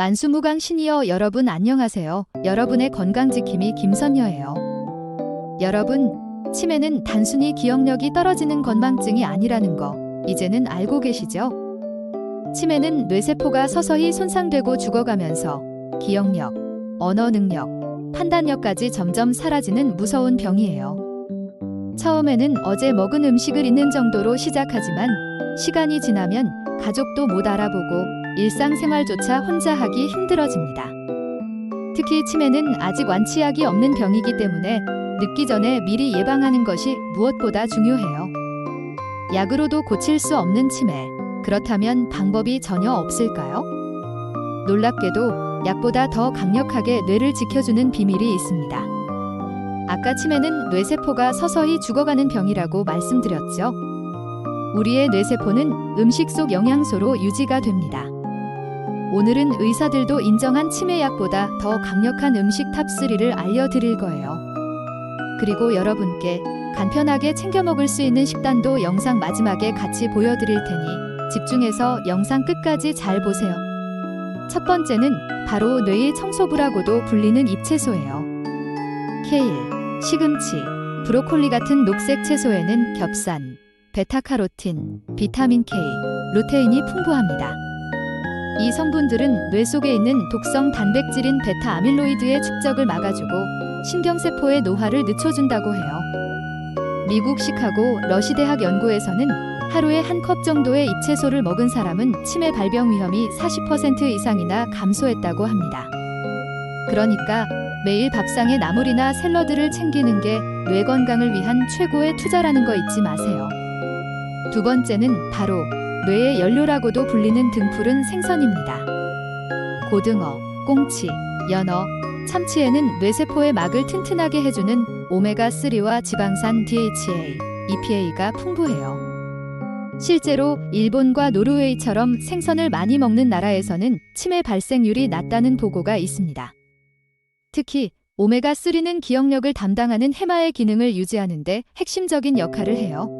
만수무강 시니어 여러분 안녕하세요. 여러분의 건강 지킴이 김선여예요. 여러분, 치매는 단순히 기억력이 떨어지는 건망증이 아니라는 거 이제는 알고 계시죠? 치매는 뇌세포가 서서히 손상되고 죽어가면서 기억력, 언어 능력, 판단력까지 점점 사라지는 무서운 병이에요. 처음에는 어제 먹은 음식을 잊는 정도로 시작하지만 시간이 지나면 가족도 못 알아보고 일상생활조차 혼자 하기 힘들어집니다. 특히 치매는 아직 완치약이 없는 병이기 때문에 늦기 전에 미리 예방하는 것이 무엇보다 중요해요. 약으로도 고칠 수 없는 치매. 그렇다면 방법이 전혀 없을까요? 놀랍게도 약보다 더 강력하게 뇌를 지켜주는 비밀이 있습니다. 아까 치매는 뇌세포가 서서히 죽어가는 병이라고 말씀드렸죠. 우리의 뇌세포는 음식 속 영양소로 유지가 됩니다. 오늘은 의사들도 인정한 치매약보다 더 강력한 음식 탑3를 알려드릴 거예요. 그리고 여러분께 간편하게 챙겨 먹을 수 있는 식단도 영상 마지막에 같이 보여드릴 테니 집중해서 영상 끝까지 잘 보세요. 첫 번째는 바로 뇌의 청소부라고도 불리는 잎채소예요. 케일, 시금치, 브로콜리 같은 녹색 채소에는 겹산, 베타카로틴, 비타민 K, 루테인이 풍부합니다. 이 성분들은 뇌 속에 있는 독성 단백질인 베타 아밀로이드의 축적을 막아주고 신경세포의 노화를 늦춰준다고 해요. 미국 시카고 러시 대학 연구에서는 하루에 한 컵 정도의 잎채소를 먹은 사람은 치매 발병 위험이 40% 이상이나 감소했다고 합니다. 그러니까 매일 밥상에 나물이나 샐러드를 챙기는 게 뇌 건강을 위한 최고의 투자라는 거 잊지 마세요. 두 번째는 바로 뇌의 연료라고도 불리는 등푸른 생선입니다. 고등어, 꽁치, 연어, 참치에는 뇌세포의 막을 튼튼하게 해주는 오메가3와 지방산 DHA, EPA가 풍부해요. 실제로 일본과 노르웨이처럼 생선을 많이 먹는 나라에서는 치매 발생률이 낮다는 보고가 있습니다. 특히 오메가3는 기억력을 담당하는 해마의 기능을 유지하는 데 핵심적인 역할을 해요.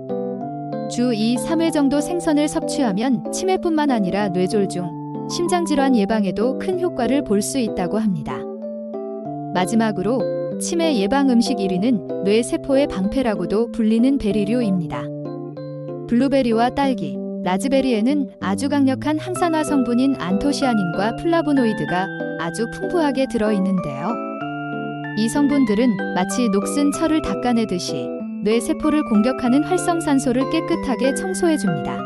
주 2, 3회 정도 생선을 섭취하면 치매뿐만 아니라 뇌졸중, 심장질환 예방에도 큰 효과를 볼 수 있다고 합니다. 마지막으로 치매 예방 음식 1위는 뇌세포의 방패라고도 불리는 베리류입니다. 블루베리와 딸기, 라즈베리에는 아주 강력한 항산화 성분인 안토시아닌과 플라보노이드가 아주 풍부하게 들어있는데요. 이 성분들은 마치 녹슨 철을 닦아내듯이 뇌세포를 공격하는 활성산소를 깨끗하게 청소해줍니다.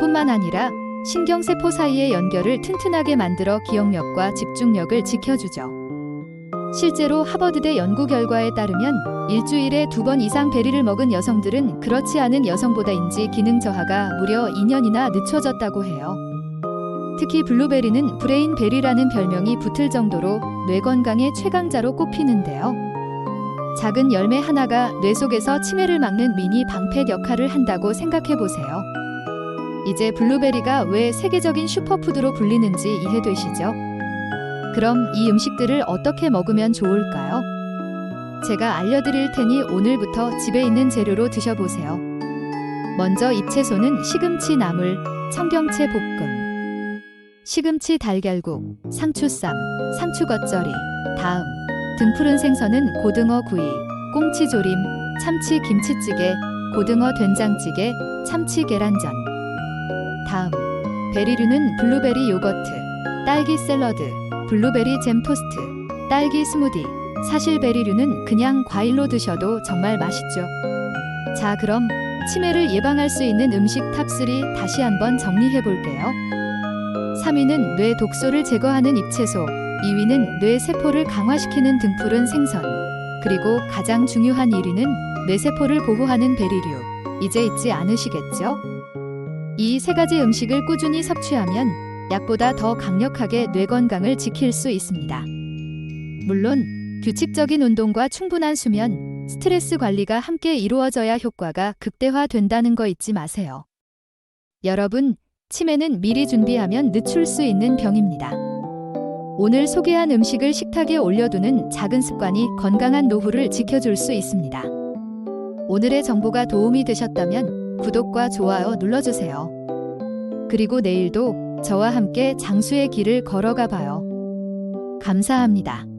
뿐만 아니라 신경세포 사이의 연결을 튼튼하게 만들어 기억력과 집중력을 지켜주죠. 실제로 하버드대 연구 결과에 따르면 일주일에 두 번 이상 베리를 먹은 여성들은 그렇지 않은 여성보다 인지 기능 저하가 무려 2년이나 늦춰졌다고 해요. 특히 블루베리는 브레인 베리라는 별명이 붙을 정도로 뇌 건강의 최강자로 꼽히는데요. 작은 열매 하나가 뇌 속에서 치매를 막는 미니 방패 역할을 한다고 생각해 보세요. 이제 블루베리가 왜 세계적인 슈퍼푸드로 불리는지 이해되시죠? 그럼 이 음식들을 어떻게 먹으면 좋을까요? 제가 알려드릴 테니 오늘부터 집에 있는 재료로 드셔보세요. 먼저 잎채소는 시금치 나물, 청경채 볶음, 시금치 달걀국, 상추쌈, 상추 겉절이, 다음 등푸른 생선은 고등어 구이, 꽁치 조림, 참치 김치찌개, 고등어 된장찌개, 참치 계란전. 다음 베리류는 블루베리 요거트, 딸기 샐러드, 블루베리 잼 토스트, 딸기 스무디. 사실 베리류는 그냥 과일로 드셔도 정말 맛있죠. 자, 그럼 치매를 예방할 수 있는 음식 탑3 다시 한번 정리해 볼게요. 3위는 뇌 독소를 제거하는 잎채소, 2위는 뇌 세포를 강화시키는 등푸른 생선, 그리고 가장 중요한 1위는 뇌 세포를 보호하는 베리류. 이제 잊지 않으시겠죠? 이 세 가지 음식을 꾸준히 섭취하면 약보다 더 강력하게 뇌 건강을 지킬 수 있습니다. 물론 규칙적인 운동과 충분한 수면, 스트레스 관리가 함께 이루어져야 효과가 극대화된다는 거 잊지 마세요. 여러분, 치매는 미리 준비하면 늦출 수 있는 병입니다. 오늘 소개한 음식을 식탁에 올려두는 작은 습관이 건강한 노후를 지켜줄 수 있습니다. 오늘의 정보가 도움이 되셨다면 구독과 좋아요 눌러주세요. 그리고 내일도 저와 함께 장수의 길을 걸어가 봐요. 감사합니다.